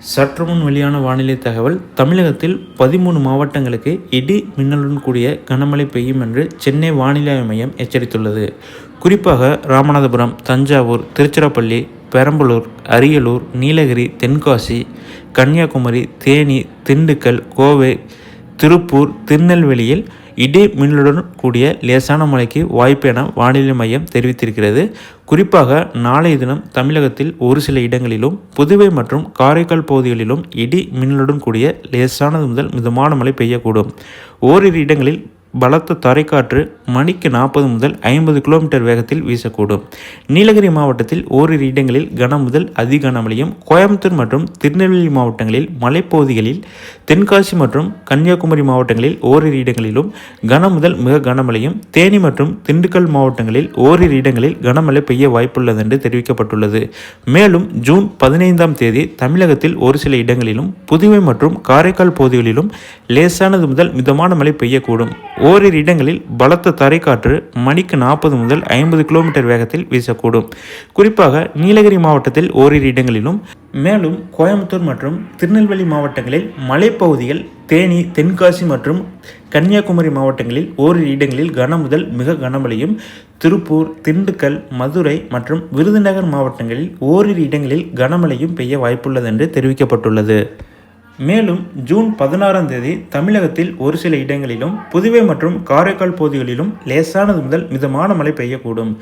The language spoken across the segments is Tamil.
சற்று முன் வெளியான வானிலை தகவல் தமிழகத்தில் பதிமூணு மாவட்டங்களுக்கு இடி மின்னலுடன் கூடிய கனமழை பெய்யும் என்று சென்னை வானிலை மையம் எச்சரித்துள்ளது. குறிப்பாக ராமநாதபுரம் தஞ்சாவூர் திருச்சிராப்பள்ளி பெரம்பலூர் அரியலூர் நீலகிரி தென்காசி கன்னியாகுமரி தேனி திண்டுக்கல் கோவை திருப்பூர் திருநெல்வேலியில் இடி மின்னலுடன் கூடிய லேசான மழைக்கு வாய்ப்பு என வானிலை மையம் தெரிவித்திருக்கிறது. குறிப்பாக நாளைய தினம் தமிழகத்தில் ஒரு சில இடங்களிலும் புதுவை மற்றும் காரைக்கால் பகுதிகளிலும் இடி மின்னலுடன் கூடிய லேசானது முதல் மிதமான மழை பெய்யக்கூடும். ஓரிரு இடங்களில் பலத்த தரைக்காற்று மணிக்கு நாற்பது முதல் ஐம்பது கிலோமீட்டர் வேகத்தில் வீசக்கூடும். நீலகிரி மாவட்டத்தில் ஓரிரு இடங்களில் கன முதல் அதி கனமழையும் கோயம்புத்தூர் மற்றும் திருநெல்வேலி மாவட்டங்களில் மலைப்பகுதிகளில் தென்காசி மற்றும் கன்னியாகுமரி மாவட்டங்களில் ஓரிரு இடங்களிலும் கன முதல் மிக கனமழையும் தேனி மற்றும் திண்டுக்கல் மாவட்டங்களில் ஓரிரு இடங்களில் கனமழை பெய்ய வாய்ப்புள்ளது என்று தெரிவிக்கப்பட்டுள்ளது. மேலும் ஜூன் பதினைந்தாம் தேதி தமிழகத்தில் ஒரு சில இடங்களிலும் புதுவை மற்றும் காரைக்கால் பகுதிகளிலும் லேசானது முதல் மிதமான மழை பெய்யக்கூடும். ஓரிரு இடங்களில் பலத்த தரைக்காற்று மணிக்கு நாற்பது முதல் ஐம்பது கிலோமீட்டர் வேகத்தில் வீசக்கூடும். குறிப்பாக நீலகிரி மாவட்டத்தில் ஓரிரு இடங்களிலும் மேலும் கோயம்புத்தூர் மற்றும் திருநெல்வேலி மாவட்டங்களில் மலைப்பகுதிகள் தேனி தென்காசி மற்றும் கன்னியாகுமரி மாவட்டங்களில் ஓரிரு இடங்களில் கன முதல் மிக கனமழையும் திருப்பூர் திண்டுக்கல் மதுரை மற்றும் விருதுநகர் மாவட்டங்களில் ஓரிரு இடங்களில் கனமழையும் பெய்ய வாய்ப்புள்ளது என்று தெரிவிக்கப்பட்டுள்ளது. மேலும் ஜூன் பதினாறாம் தேதி தமிழகத்தில் ஒரு சில இடங்களிலும் புதுவை மற்றும் காரைக்கால் பகுதிகளிலும் லேசானது முதல் மிதமான மழை பெய்யக்கூடும்.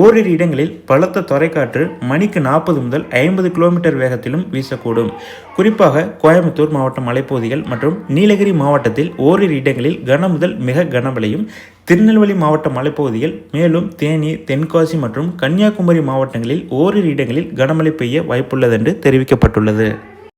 ஓரிரு இடங்களில் பலத்த தொலைக்காற்று மணிக்கு நாற்பது முதல் ஐம்பது கிலோமீட்டர் வேகத்திலும் வீசக்கூடும். குறிப்பாக கோயம்புத்தூர் மாவட்ட மலைப்பகுதிகள் மற்றும் நீலகிரி மாவட்டத்தில் ஓரிரு இடங்களில் கன முதல் மிக கனமழையும் திருநெல்வேலி மாவட்ட மலைப்பகுதிகள் மேலும் தேனி தென்காசி மற்றும் கன்னியாகுமரி மாவட்டங்களில் ஓரிரு இடங்களில் கனமழை பெய்ய வாய்ப்புள்ளதென்று தெரிவிக்கப்பட்டுள்ளது.